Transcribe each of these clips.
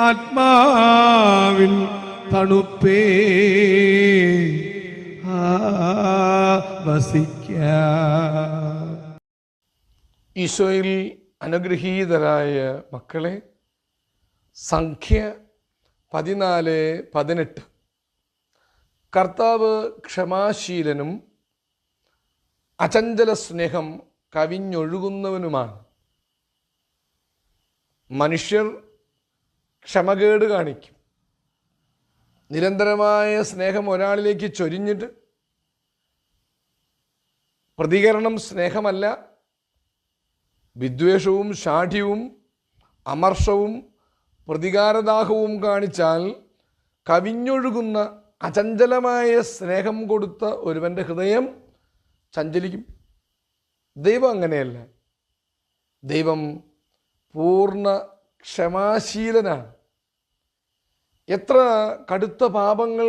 ആത്മാവിൻ തണുപ്പേ. വസിക്ക. ഈശോയിൽ അനുഗ്രഹീതരായ മക്കളെ സംഖ്യ പതിനാല് പതിനെട്ട്. കർത്താവ് ക്ഷമാശീലനും അചഞ്ചല സ്നേഹം കവിഞ്ഞൊഴുകുന്നവനുമാണ്. മനുഷ്യർ ക്ഷമകേട് കാണിക്കും. നിരന്തരമായ സ്നേഹം ഒരാളിലേക്ക് ചൊരിഞ്ഞിട്ട് പ്രതികരണം സ്നേഹമല്ല. വിദ്വേഷവും ഷാഠ്യവും അമർഷവും പ്രതികാരദാഹവും കാണിച്ചാൽ കവിഞ്ഞൊഴുകുന്ന അചഞ്ചലമായ സ്നേഹം കൊടുത്ത ഒരുവന്റെ ഹൃദയം ചഞ്ചലിക്കും. ദൈവം അങ്ങനെയല്ല. ദൈവം പൂർണ ക്ഷമാശീലനാണ്. എത്ര കടുത്ത പാപങ്ങൾ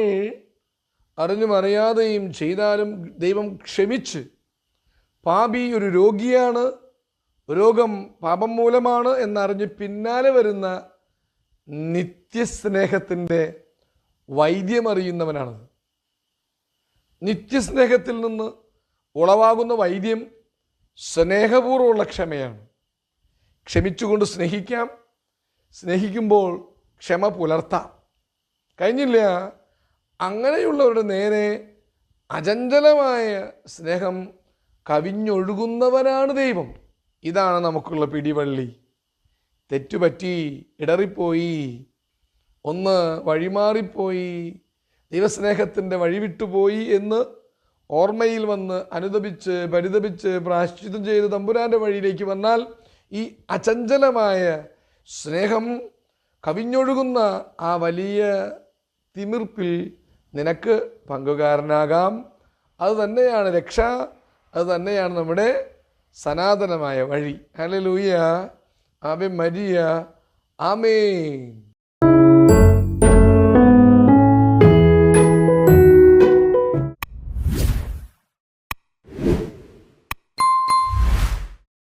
അറിഞ്ഞും അറിയാതെയും ചെയ്താലും ദൈവം ക്ഷമിച്ച് പാപി ഒരു രോഗിയാണ് രോഗം പാപം മൂലമാണ് എന്നറിഞ്ഞ് പിന്നാലെ വരുന്ന നിത്യസ്നേഹത്തിന്റെ വൈദ്യമറിയുന്നവനാണത് നിത്യസ്നേഹത്തിൽ നിന്ന് ഉളവാകുന്ന വൈദ്യം സ്നേഹപൂർവമുള്ള ക്ഷമയാണ്. ക്ഷമിച്ചുകൊണ്ട് സ്നേഹിക്കാം. സ്നേഹിക്കുമ്പോൾ ക്ഷമ പുലർത്താം. കഴിഞ്ഞില്ല? അങ്ങനെയുള്ളവരുടെ നേരെ അചഞ്ചലമായ സ്നേഹം കവിഞ്ഞൊഴുകുന്നവനാണ് ദൈവം. ഇതാണ് നമുക്കുള്ള പിടിവള്ളി. തെറ്റുപറ്റി ഇടറിപ്പോയി ഒന്ന് വഴിമാറിപ്പോയി ദൈവസ്നേഹത്തിന്റെ വഴിവിട്ടുപോയി എന്ന് ഓർമ്മയിൽ വന്ന് അനുദപിച്ച് പരിതപിച്ച് പ്രാശ്ചിത്തം ചെയ്ത് തമ്പുരാന്റെ വഴിയിലേക്ക് വന്നാൽ ഈ അചഞ്ചലമായ സ്നേഹം കവിഞ്ഞൊഴുകുന്ന ആ വലിയ തിമിർപ്പിൽ നിനക്ക് പങ്കുകാരനാകാം. അത് തന്നെയാണ് രക്ഷ. അത് തന്നെയാണ് നമ്മുടെ സനാതനമായ വഴി. ഹല്ലേലൂയ. ആമേ മരിയ. ആമേൻ.